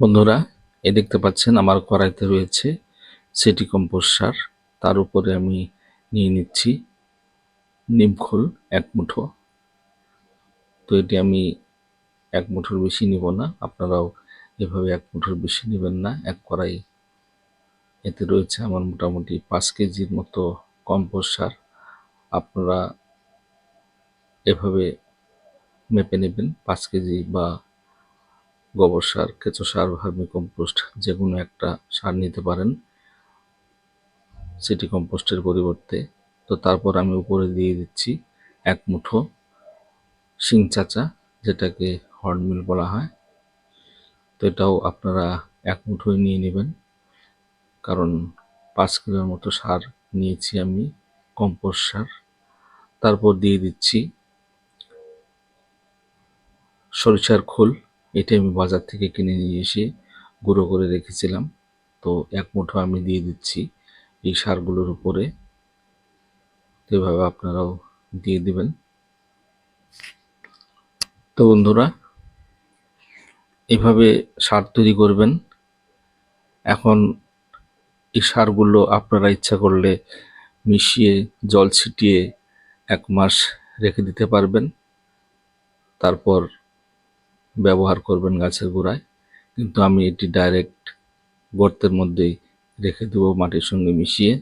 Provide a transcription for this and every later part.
বন্ধুরা, এ দেখতে পাচ্ছেন আমার কড়াইতে রয়েছে সিটি কম্পোস্ট সার। তার উপরে আমি নিয়ে নিচ্ছি নিমখোল এক মুঠো। তো এটি আমি এক মুঠোর বেশি নিব না, আপনারাও এভাবে এক মুঠোর বেশি নেবেন না। এক কড়াই এতে রয়েছে আমার মোটামুটি পাঁচ কেজির মতো কম্পোস্ট সার। আপনারা এভাবে মেপে নেবেন, পাঁচ কেজি বা গোবর সার, কেঁচো সার ভার্মি কম্পোস্ট যে কোনো একটা সার নিতে পারেন সিটি কম্পোস্টের পরিবর্তে। তো তারপর আমি উপরে দিয়ে দিচ্ছি এক মুঠো শিং চাচা, যেটাকে হর্নমিল বলা হয়। তো এটাও আপনারা এক মুঠোই নিয়ে নেবেন। কারণ পাঁচ কিলোর মতো সার নিয়েছি আমি, কম্পোস্ট সার। তারপর দিয়ে দিচ্ছি সরিষার খোল। এটা আমি বাজার থেকে কিনে নিয়ে এসে গুঁড়ো করে রেখেছিলাম। তো এক মুঠো আমি দিয়ে দিচ্ছি এই সারগুলোর উপরে। তো এভাবে আপনারাও দিয়ে দিবেন। তো বন্ধুরা, এভাবে সার তৈরি করবেন। এখন এই সারগুলো আপনারা ইচ্ছা করলে মিশিয়ে, জল ছিটিয়ে এক মাস রেখে দিতে পারবেন। তারপর ব্যবহার করবেন গাছের গোড়ায়, কিন্তু আমি এটি ডাইরেক্ট গর্তের মধ্যেই রেখে দেবো মাটির সঙ্গে মিশিয়ে।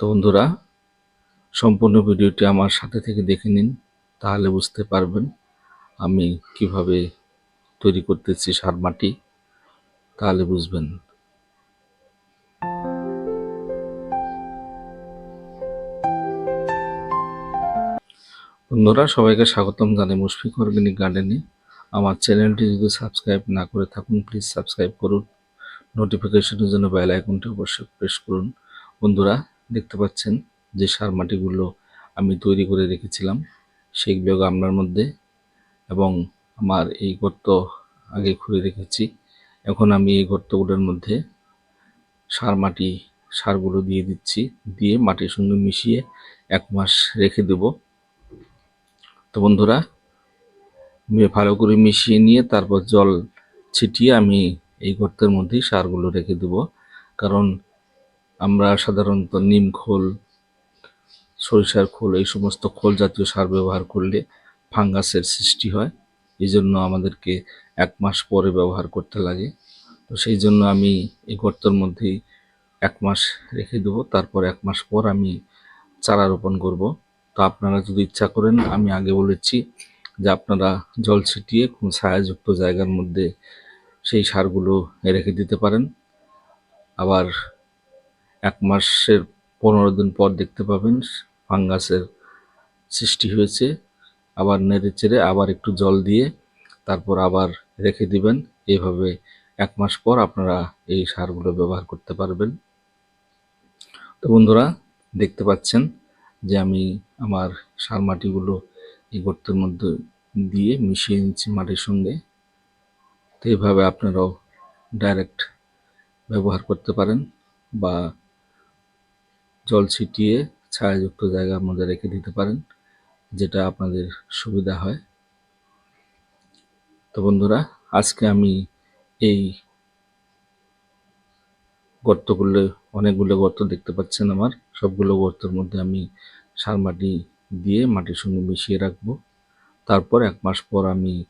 তো বন্ধুরা, সম্পূর্ণ ভিডিওটি আমার সাথে থেকে দেখে নিন, তাহলে বুঝতে পারবেন আমি কীভাবে তৈরি করতেছি সার মাটি, তাহলে বুঝবেন। বন্ধুরা, সবাইকে স্বাগতম জানাই মুশফিক অর্গানিক গার্ডেনে। আমার চ্যানেলটি যদি সাবস্ক্রাইব না করে থাকুন প্লিজ সাবস্ক্রাইব করুন। নোটিফিকেশনের জন্য বেল আইকনটি অবশ্যই প্রেস করুন। বন্ধুরা, দেখতে পাচ্ছেন যে সার মাটিগুলো আমি তৈরি করে রেখেছিলাম। সেইগুলো গামলার মধ্যে এবং আমার এই গর্ত আগে খুঁড়ে রেখেছি। এখন আমি এই গর্তগুলোর মধ্যে সার মাটি, সারগুলো দিয়ে দিচ্ছি। দিয়ে মাটির সঙ্গে মিশিয়ে এক মাস রেখে দেব। তো বন্ধুরা ভালো করে মিশিয়ে নিয়ে তারপর জল ছিটিয়ে আমি এই গর্তের মধ্যেই সারগুলো রেখে দেব। কারণ আমরা সাধারণত নিম খোল, সরিষার খোল, এই সমস্ত খোল জাতীয় সার ব্যবহার করলে ফাঙ্গাসের সৃষ্টি হয়। এই জন্য আমাদেরকে এক মাস পরে ব্যবহার করতে লাগে। তো সেই জন্য আমি এই গর্তের মধ্যেই এক মাস রেখে দেবো। তারপর এক মাস পর আমি চারা রোপণ করব। তো আপনারা যদি ইচ্ছা করেন, আমি আগে বলেছি যে আপনারা জল ছিটিয়ে কোন ছায়াযুক্ত জায়গার মধ্যে সেই সারগুলো রেখে দিতে পারেন। আবার এক মাসের পনেরো দিন পর দেখতে পাবেন ফাঙ্গাসের সৃষ্টি হয়েছে। আবার নেড়ে চেড়ে আবার একটু জল দিয়ে তারপর আবার রেখে দিবেন। এইভাবে এক মাস পর আপনারা এই সারগুলো ব্যবহার করতে পারবেন। তো বন্ধুরা, দেখতে পাচ্ছেন যে আমি আমার সার মাটিগুলো এই গর্তের মধ্যে দিয়ে মিশিয়ে নিচ্ছি মাটির সঙ্গে। তো এইভাবে আপনারাও ডাইরেক্ট ব্যবহার করতে পারেন বা জল ছিটিয়ে ছায়াযুক্ত জায়গার মধ্যে রেখে দিতে পারেন, যেটা আপনাদের সুবিধা হয়। তো বন্ধুরা, আজকে আমি এই গর্তগুলো, অনেকগুলো গর্ত দেখতে পাচ্ছেন আমার। সবগুলো গর্তের মধ্যে আমি সার মাটি দিয়ে মাটির সঙ্গে মিশিয়ে রাখব। তারপর এক মাস পর আমি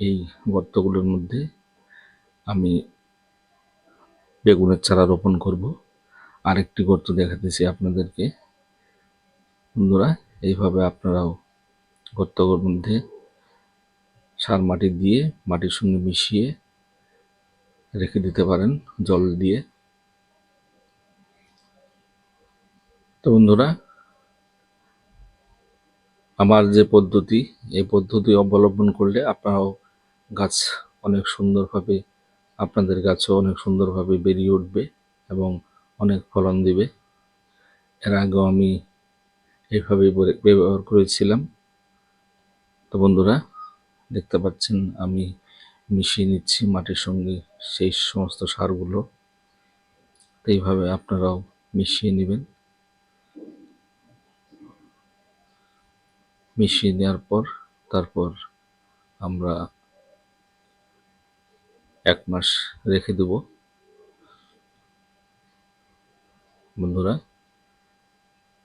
এই গর্তগুলোর মধ্যে আমি বেগুনের চারা রোপণ করব। আরেকটি গর্ত দেখাতেছি আপনাদেরকে। বন্ধুরা, এইভাবে আপনারাও গর্তগুলোর মধ্যে সার মাটি দিয়ে মাটির সঙ্গে মিশিয়ে রেখে দিতে পারেন জল দিয়ে। তো বন্ধুরা আমার যে পদ্ধতি, এই পদ্ধতি অবলম্বন করলে আপনারাও গাছ অনেক সুন্দরভাবে, আপনাদের গাছও অনেক সুন্দরভাবে বেরিয়ে উঠবে এবং অনেক ফলন দিবে। এর আগেও আমি এইভাবে ব্যবহার করেছিলাম। তো বন্ধুরা, দেখতে পাচ্ছেন আমি মিশিয়ে নিচ্ছি মাটির সঙ্গে সেই সমস্ত সারগুলো। তো এইভাবে আপনারাও মিশিয়ে নেবেন। মিশিয়ে নেওয়ার পর তারপর আমরা এক মাস রেখে দেব। বন্ধুরা,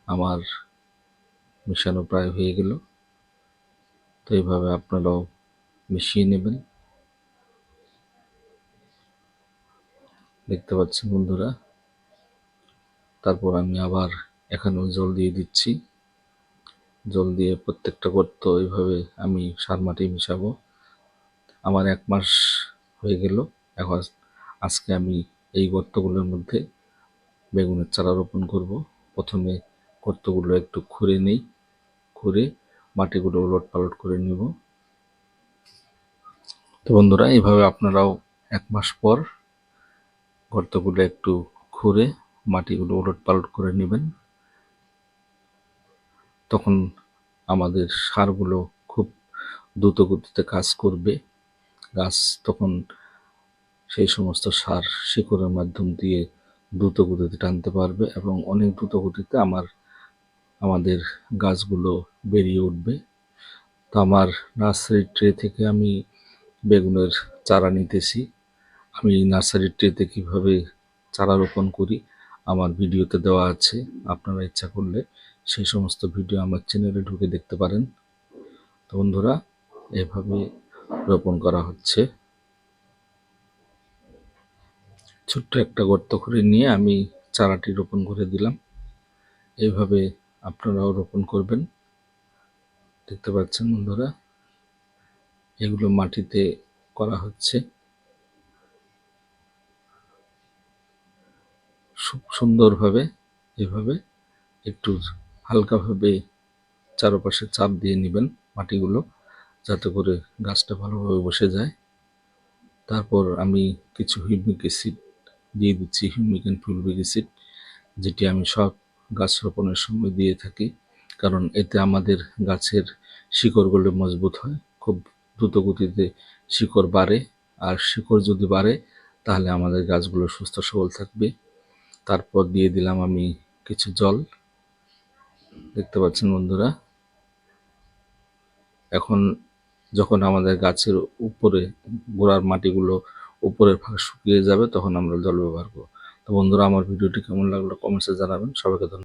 আমার মিশানো প্রায় হয়ে গেল। তো এইভাবে আপনারাও মিশিয়ে নেবেন। দেখতে পাচ্ছেন বন্ধুরা, তারপর আমি আবার এখানেও জল দিয়ে দিচ্ছি। জল দিয়ে প্রত্যেকটা গর্ত এইভাবে আমি সার মাটি মিশাবো। আমার এক মাস হয়ে গেল, এখন আজকে আমি এই গর্তগুলোর মধ্যে বেগুনের চারা রোপণ করব। প্রথমে গর্তগুলো একটু খুঁড়ে নেই, খুঁড়ে মাটিগুলো উলট পালট করে নেব। তো বন্ধুরা, এইভাবে আপনারাও এক মাস পর গর্তগুলো একটু খুঁড়ে মাটিগুলো উলট পালট করে নেবেন। তখন আমাদের সারগুলো খুব দ্রুত গতিতে কাজ করবে। গাছ তখন সেই সমস্ত সার শিকড়ের মাধ্যম দিয়ে দ্রুত গতিতে টানতে পারবে এবং অনেক দ্রুত গতিতে আমার, আমাদের গাছগুলো বেরিয়ে উঠবে। তো আমার নার্সারি ট্রে থেকে আমি বেগুনের চারা নিতেছি। আমি নার্সারি ট্রেতে কীভাবে চারা রোপণ করি, আমার ভিডিওতে দেওয়া আছে, আপনারা ইচ্ছা করলে। সেই সমস্ত ভিডিও আমার চ্যানেলে ঢুকে দেখতে পারেন। তো বন্ধুরা, এভাবে রোপণ করা হচ্ছে। ছোট্ট একটা গর্ত করে নিয়ে আমি চারাটি রোপণ করে দিলাম। এইভাবে আপনারাও রোপণ করবেন। দেখতে পাচ্ছেন বন্ধুরা, এগুলো মাটিতে করা হচ্ছে। খুব সুন্দরভাবে এভাবে একটু হালকাভাবে চারপাশে চাপ দিয়ে নেবেন মাটিগুলো, যাতে করে গাছটা ভালোভাবে বসে যায়। তারপর আমি কিছু হিউমিক অ্যাসিড দিয়ে দিচ্ছি, হিউমিক অ্যান্ড ফুলবিক অ্যাসিড, যেটি আমি সব গাছ রোপণের সময় দিয়ে থাকি, কারণ এতে আমাদের গাছের শিকড়গুলো মজবুত হয়, খুব দ্রুত গতিতে শিকড় বাড়ে, আর শিকড় যদি বাড়ে, তাহলে আমাদের গাছগুলো সুস্থ সবল থাকবে। তারপর দিয়ে দিলাম আমি কিছু জল। দেখতে পাচ্ছেন বন্ধুরা। এখন যখন আমাদের গাছের উপরে, গোড়ার মাটিগুলো উপরের ফাঁকা শুকিয়ে যাবে, তখন আমরা জল ব্যবহার করব। তো বন্ধুরা, আমার ভিডিওটি কেমন লাগল কমেন্টসে জানাবেন। সবাইকে ধন্যবাদ।